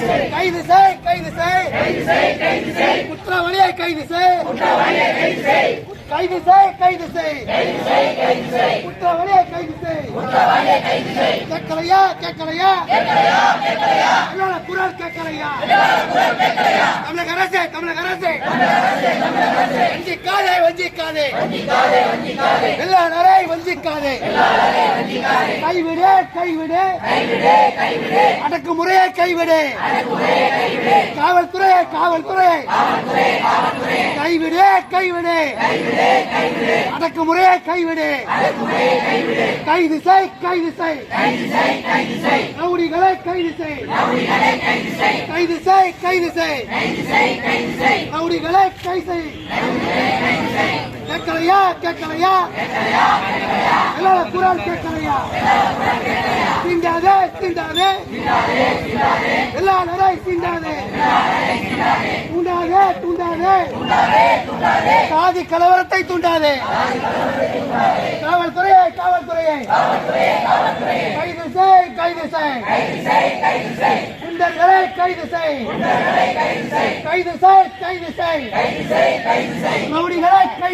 கைது செய் கைது செய். குற்றவாளியை கைது செய். கைது செய் கைது செய். குற்றவாளியை கைது செய். கேட்கலையா கேட்கலையா? என்னோட குரல் கேட்கலையா? தமிழக அரசே தமிழக அரசே. வஞ்சிக்காதே வஞ்சிக்காதே. எல்லா நரை வஞ்சிக்காதே. கைவிடு கைவிடு. அடக்குமுறையை கைவிடு. காவல்துறையை காவல்துறையை கைவிடு கைவிடு. அடக்குமுறையை கைவிடு. கைது செய் கைது செய் ரவுடிகளை கைது செய் கைது செய் கைது செய் ரவுடிகளை கைது செய் கேட்கலையா? கேட்கலையா குரல் கேட்கலையா? தீண்டாதே தீண்டாதே. எல்லா நரை தீண்டாதே. தூண்டாதே தூண்டாதே. சாதி கலவரத்தை தூண்டாதே. காவல்துறையை காவல்துறையை. கைது செய் கைது செய். குண்டர்களை கைது செய். கைது செய் கைது செய். ரவுடிகளை கைது